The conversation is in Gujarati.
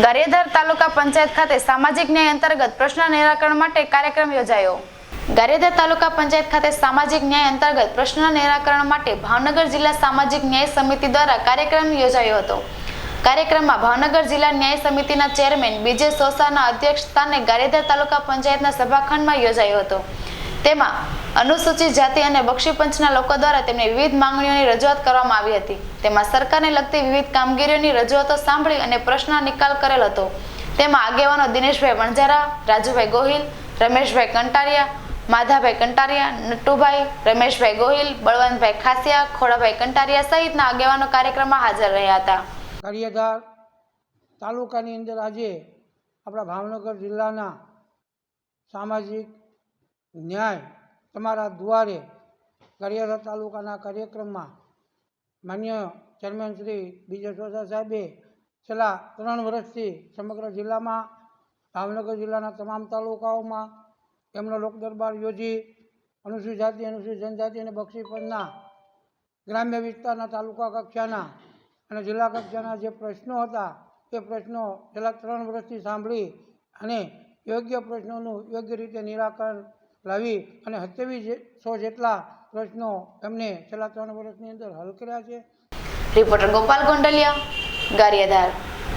ગારિયાધાર તાલુકા પંચાયત ખાતે સામાજિક ન્યાય અંતર્ગત પ્રશ્ન નિરાકરણ માટે કાર્યક્રમ યોજાયો. ગારિયાધાર તાલુકા પંચાયત ખાતે સામાજિક ન્યાય અંતર્ગત પ્રશ્ન નિરાકરણ માટે ભાવનગર જિલ્લા સામાજિક ન્યાય સમિતિ દ્વારા કાર્યક્રમ યોજાયો હતો. કાર્યક્રમમાં ભાવનગર જિલ્લા ન્યાય સમિતિના ચેરમેન, બીજે સોસાના અધ્યક્ષ સ્થાને ગારેધર તાલુકા પંચાયતના સભાખંડમાં યોજાયો હતો. તેમાં અનુસૂચિત જાતિ અને બક્ષી પંચના લોકો દ્વારા તેમની વિવિધ માંગણીઓની રજૂઆત કરવામાં આવી હતી. તેમાં સરકારને લગતી વિવિધ કામગીરીઓની રજૂઆતો સાંભળી અને પ્રશ્ન નિકાલ કરેલ હતો. તેમાં આગેવાનો દિનેશભાઈ વણઝારા, રાજુભાઈ ગોહિલ, રમેશભાઈ કંટારિયા, માધાભાઈ કંટારિયા, નટુભાઈ, રમેશભાઈ ગોહિલ, બળવંતભાઈ ખાસિયા, ખોડાભાઈ કંટારિયા સહિતના આગેવાનો કાર્યક્રમમાં હાજર રહ્યા હતા. કરિયાધાર તાલુકાની અંદર આજે આપણા ભાવનગર જિલ્લાના સામાજિક ન્યાય તમારા દ્વારે કરિયાધાર તાલુકાના કાર્યક્રમમાં માન્ય ચેરમેન શ્રી બીજે સોસા સાહેબે છેલ્લા ત્રણ વર્ષથી સમગ્ર જિલ્લામાં, ભાવનગર જિલ્લાના તમામ તાલુકાઓમાં એમનો લોક દરબાર યોજી અનુસૂચિત જાતિ, અનુસૂચિત જનજાતિ અને બક્ષી ગ્રામ્ય વિસ્તારના તાલુકા કક્ષાના અને જિલ્લા કક્ષાના જે પ્રશ્નો હતા એ પ્રશ્નો છેલ્લા ત્રણ વર્ષથી સાંભળી અને યોગ્ય પ્રશ્નોનું યોગ્ય રીતે નિરાકરણ લાવી અને સત્યાવીસ જેટલા પ્રશ્નો એમને છેલ્લા ત્રણ વર્ષની અંદર હલ કર્યા છે. રિપોર્ટર ગોપાલ ગોંડલિયા, ગારિયાધાર.